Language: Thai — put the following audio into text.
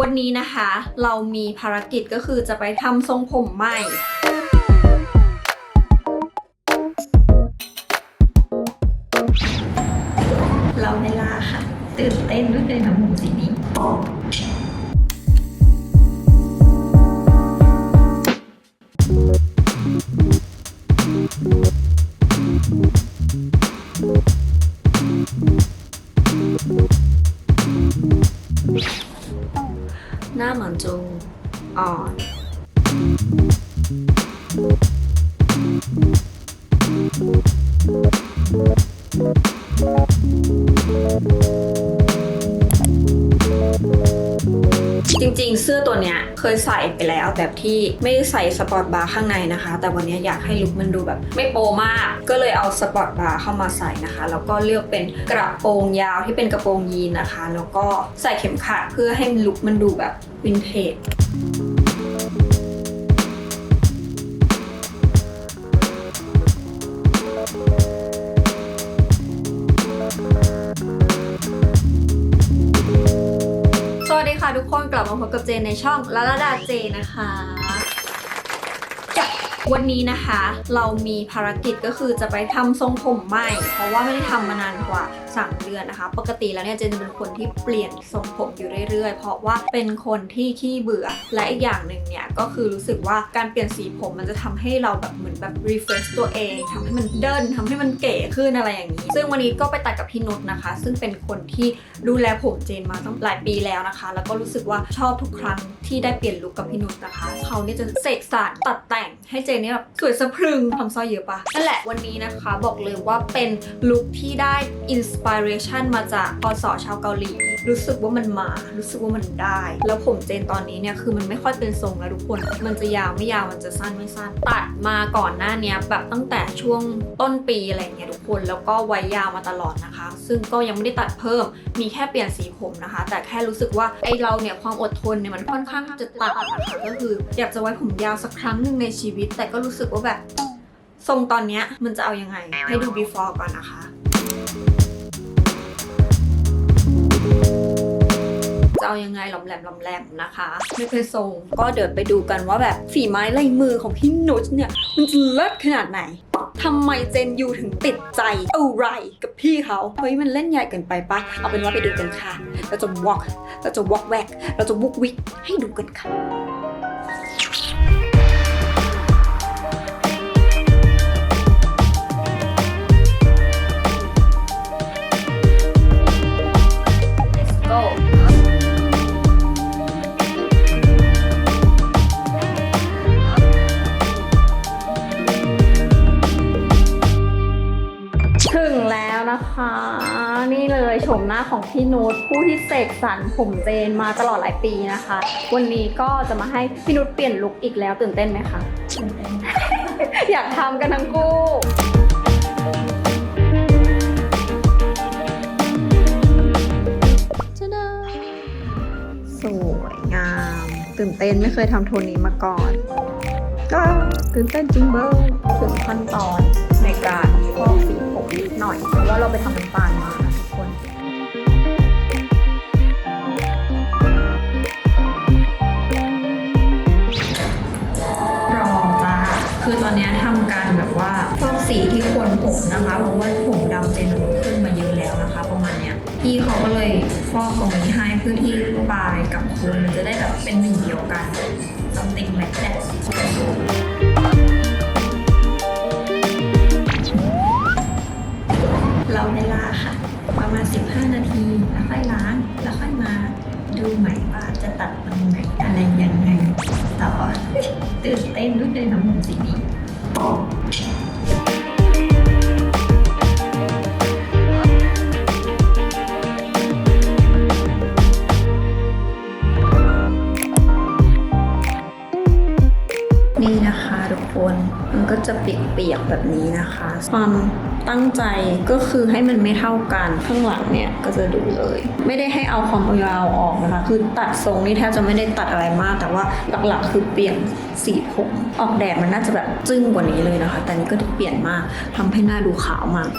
วันนี้นะคะ เรามีภารกิจก็คือจะไปทำทรงผมใหม่เราเวลาค่ะ ตื่นเต้นด้วยเลยนะมุมสีนี้ จริงๆ เสื้อตัวเนี้ยเคยใส่ไปแล้วแบบที่ไม่ได้ใส่สปอร์ตบาร์ข้างในนะคะ แต่วันนี้อยากให้ลุคมันดูแบบ ไม่โปมาก ก็เลยเอาสปอร์ตบาร์เข้ามาใส่นะคะ แล้วก็เลือกเป็นกระโปรงยาวที่เป็นกระโปรงยีนนะคะ แล้วก็ใส่เข็มขัดเพื่อให้ลุคมันดูแบบวินเทจ ทุกคนกลับมาพบกับเจนในช่องลาลาดาเจนะคะวันนี้นะคะ เรามีภารกิจก็คือจะไปทำทรงผมใหม่ เพราะว่าไม่ได้ทำมานานกว่า 3 เดือนนะคะ ปกติแล้วเนี่ยเจนจะเป็นคนที่เปลี่ยนทรงผมอยู่เรื่อยๆ เพราะว่าเป็นคนที่ขี้เบื่อ และอีกอย่างหนึ่งเนี่ยก็คือรู้สึกว่าการเปลี่ยนสีผมมันจะทำให้เราแบบเหมือนแบบ refresh ตัวเองทำให้มันเดินทำให้มันเก๋ขึ้นอะไรอย่างนี้ ซึ่งวันนี้ก็ไปตัดกับพี่นุชนะคะ ซึ่งเป็นคนที่ดูแลผมเจนมาตั้งหลายปีแล้วนะคะ แล้วก็รู้สึกว่าชอบทุกครั้งที่ได้เปลี่ยนลุคกับพี่นุชนะคะ เขาเนี่ยจะเสกสรรตัดแต่งให้เจนเนี่ยแบบสวยสะพรึงทำสร้อยเยอะปะนั่นแหละวันนี้นะคะ บอกเลยว่าเป็นลุคที่ได้อินสปิเรชันมาจากพศชาวเกาหลี รู้สึกว่ามันมา รู้สึกว่ามันได้ แล้วผมเจนตอนนี้เนี่ยคือมันไม่ค่อยเป็นทรงแล้วทุกคน มันจะยาวไม่ยาวมันจะสั้นไม่สั้น ตัดมาก่อนหน้านี้แบบตั้งแต่ช่วงต้นปีอะไรเงี้ยทุกคนแล้วก็ไว้ยาวมาตลอดนะคะ ซึ่งก็ยังไม่ได้ตัดเพิ่ม มีแค่เปลี่ยนสีผมนะคะ แต่แค่รู้สึกว่าไอเราเนี่ยความอดทนเนี่ยมันค่อนข้างจะตัดนะคะก็คืออยากจะไว้ผมยาวสักครั้งหนึ่งในชีวิต แต่ก็รู้สึกว่าแบบทรงตอนเนี้ยมันจะเอายังไง ให้ดู before ก่อนนะคะ จะเอายังไงหลอมแหลมหลอมแหลมนะคะไม่เป็นทรงก็เดี๋ยวไปดูกันว่าแบบฝีไม้ลายมือของพี่นุชเนี่ยมันจะเลิศขนาดไหนทำไมเจนยูถึงติดใจอะไรกับพี่เขาเฮ้ยมันเล่นใหญ่เกินไปปะเอาเป็นว่าไปดูกันค่ะ เราจะวอกเราจะวอกแวก เราจะวุกวิกให้ดูกันค่ะ นะคะ นี่เลยโฉมหน้าของพี่นุชผู้ที่เสกสรรผมเจนมาตลอดหลายปีนะคะ วันนี้ก็จะมาให้พี่นุชเปลี่ยนลุคอีกแล้วตื่นเต้นไหมคะตื่นเต้นอยากทำกันทั้งคู่จะดาสวยงาม ตื่นเต้นไม่เคยทำโทนนี้มาก่อน ก็ตื่นเต้นจริงเบอร์ถึงขั้นตอนในการฟอกสี ว่าเราไปทำน้ำตาลมาทุกคนรอจ้าคือตอนนี้ทำการแบบว่าฟอกสีที่คนผมนะคะเพราะว่าผมดำเจนมันขึ้นมาเยอะแล้วนะคะ ประมาณเนี้ยพี่เขาก็เลยฟอกตรงนี้ให้เพื่อที่ปลายกับโคนมันจะได้แบบเป็นหนึ่งเดียวกัน something like that เรา มาณ 15 นาที แล้วค่อยล้าง แล้วค่อยมาดูใหม่ว่าจะตัดตรงไหนอะไรยังไงต่อตื่นเต้นด้วยเลยน้ำมันสีนี้ นี่นะคะทุกคนมันก็จะเปียกๆแบบนี้นะคะ ความตั้งใจก็คือให้มันไม่เท่ากันข้างหลังเนี่ยก็จะดูเลย ไม่ได้ให้เอาความยาวออกนะคะ คือตัดทรงนี่แทบจะไม่ได้ตัดอะไรมาก แต่ว่าหลักๆ คือเปลี่ยนสีผมออกแดดมันน่าจะแบบจึ้งกว่านี้เลยนะคะ แต่นี่ก็เปลี่ยนมากทำให้หน้าดูขาวมาก